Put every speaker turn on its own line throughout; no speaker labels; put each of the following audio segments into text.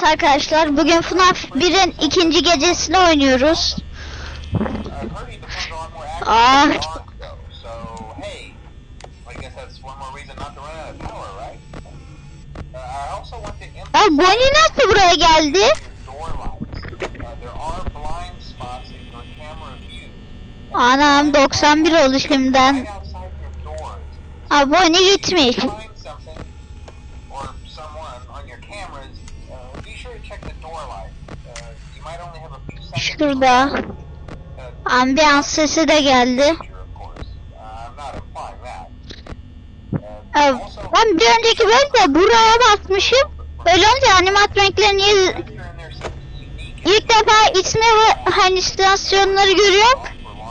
Evet arkadaşlar bugün FNAF 1'in ikinci gecesini oynuyoruz.
I've heard he becomes a lot more active
Ah.
emphasize
Bonnie nasıl buraya geldi? Anam 91 oldu şimdiden. Ha Bonnie gitmiş. Şurada.
look. Uh,
Ambiyans sesi de geldi.
Uh. Uh,
ben bir önceki bölümde buraya basmışım. Öyle olunca
something unique
İlk defa ismi ve halüsinasyonları görüyorum.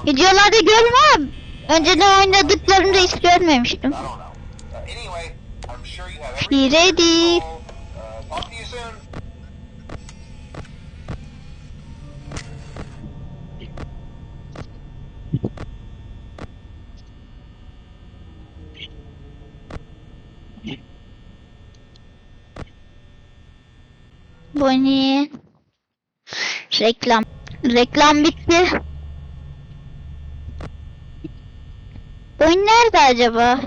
Videolarda ama önceden oynadıklarımda hiç görmemiştim.
I
Bonnie. Reklam. Reklam bitti. Bonnie nerede acaba?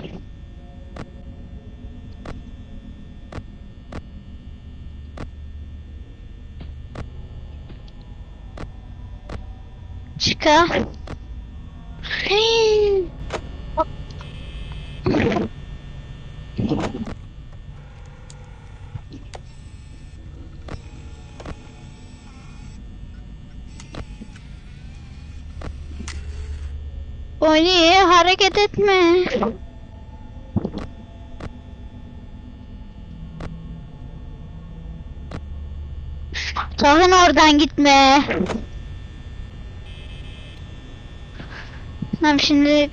Çıka. Bonnie hareket etme. Sakın oradan gitme. Tamam şimdi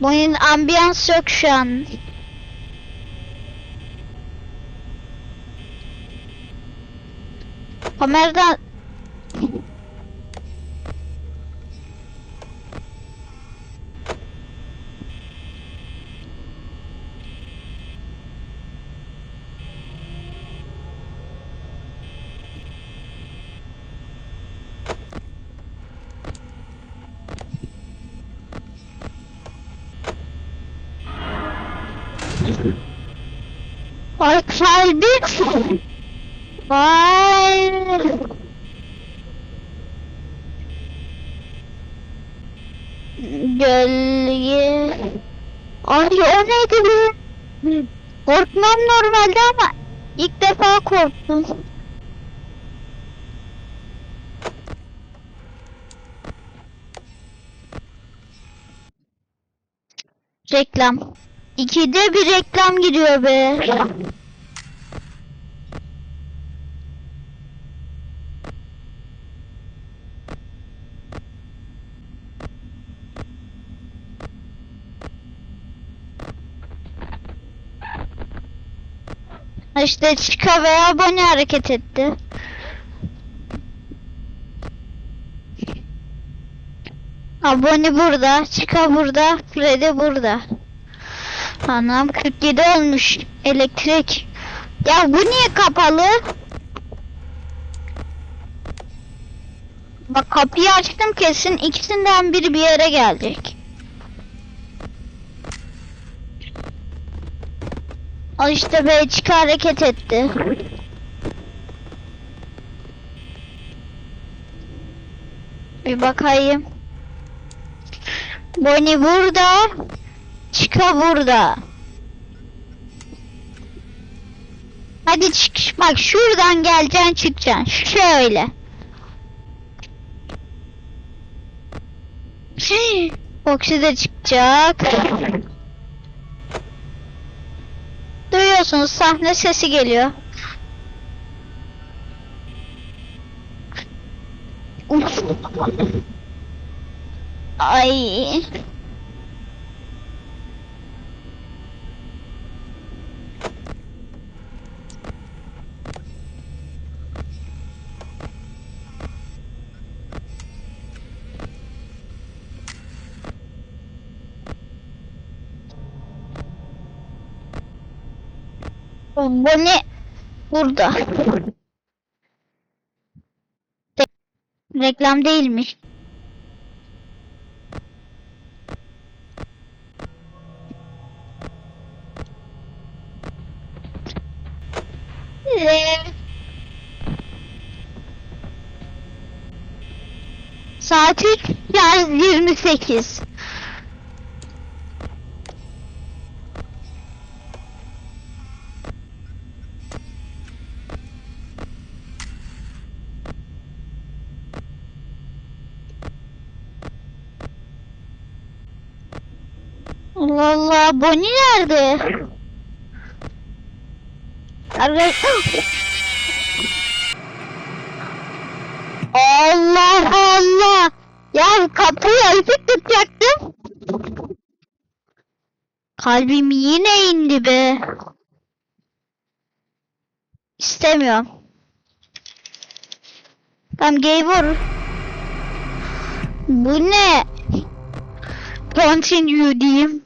Bonnie'nin ambiyans yok şu an. Kameradan Ay kalbi. Vay. Gölge. Ay o neydi bu? Korkmam normalde ama ilk defa korktum. Reklam. İkide bir reklam giriyor be. İşte Chica veya Bonnie hareket etti. Ha Bonnie burada, Chica burada, Freddy burada. Anam 47 olmuş elektrik. Ya bu niye kapalı? Bak kapıyı açtım kesin ikisinden biri bir yere gelecek. Al işte Belçika hareket etti. Bir bakayım. Bonnie burada. Chica burada. Hadi çık. Bak şuradan geleceksin çıkacaksın. Şöyle. Foxy de çıkacak. Duyuyorsunuz sahne sesi geliyor. Ay. Ne? Burada. Reklam değilmiş. Saat 3 28. Allah Bonnie nerede? Arka- Allah Allah! Ya kapıyı açık tutacaktım. Kalbim yine indi be. İstemiyorum. Tamam gay Bu ne? Continue diyeyim.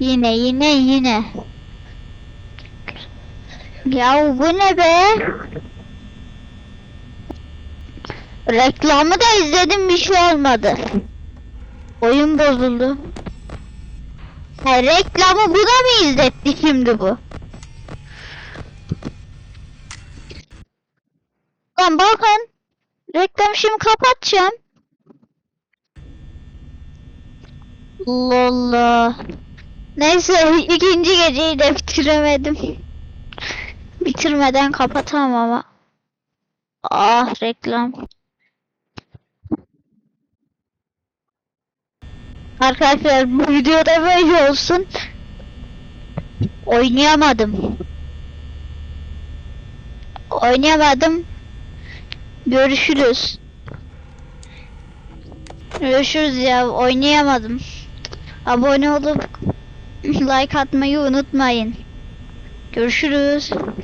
Yine yine yine. Ya bu ne be? Reklamı da izledim bir şey olmadı. Oyun bozuldu. Ha, reklamı bu da mı izletti şimdi bu? Lan bakın. Reklam şimdi kapatacağım. Allah. Neyse ikinci geceyi de bitiremedim. Bitirmeden kapatamam ama. Ah reklam. Arkadaşlar bu videoda böyle olsun. Oynayamadım. Oynayamadım. Görüşürüz. Görüşürüz ya oynayamadım. Abone olup like atmayı unutmayın. Görüşürüz.